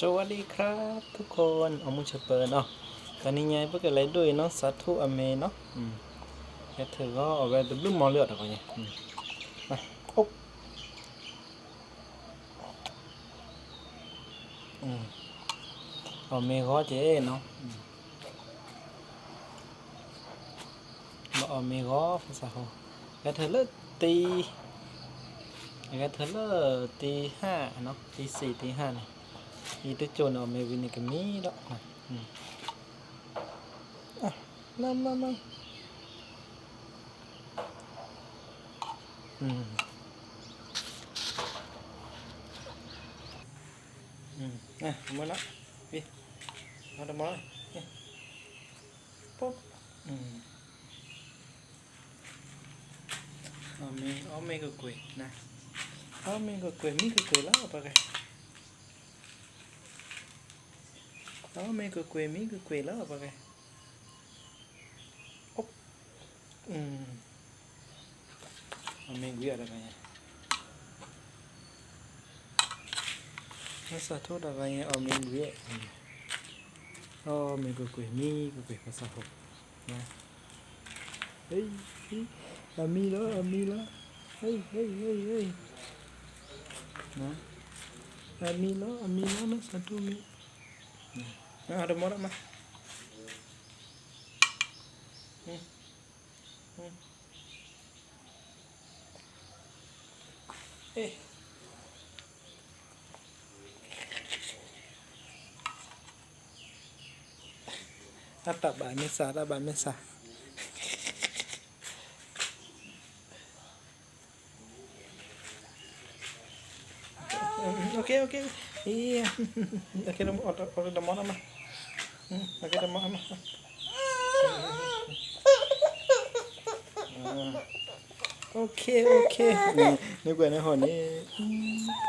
สวัสดีครับทุกคนเอามือเชเปิดเนาะตอนนี้ไงเพื่ออะไรด้วยเนาะสาธุอเมเนาะอืมแค่เธอก็เอาไปดูบึ้มมอเลือดอะไรเงี้ยมาอุ๊บอืมเอาเมก็เจ๊เนาะอืมาเอาเมก็ภาษาเขาแค่เธอเลิกตีแค่เธอเลิกตีห้าเนาะตีสี่ตีห้าเนี่ย 이 됐죠 나 매비 니까 미라 아 마마마 음 음, 네, 뭐나? 위, 하나 뭐? 예, 뽀, 음, 어메, 어메 그 꿀, 나, 어메 그 꿀, 미그 꿀라, 아빠가. วมีก็เกวแล้วปะไงอ๊บอืมมันไม่เวียดอะไรเงี้ยภาษาโทษอะไรเงี้ยเอาไม่เวียดอ๋อ Nah, ada murah mah. Hmm. Hmm. Eh. Ata bani mesa, ata ba mesa. okay, okay. เฮ้ยเฮ้ยอามีแล้วอามีแล้วเฮ้ยเฮ้ยเฮ้ยเฮ้ยนะอามีแล้วอามีแล้วนะสาธุมี Ah, ada morak mah. Hmm. Hmm. Eh. Apa ba mesa, apa ba mesa. Okey, okey. Iya.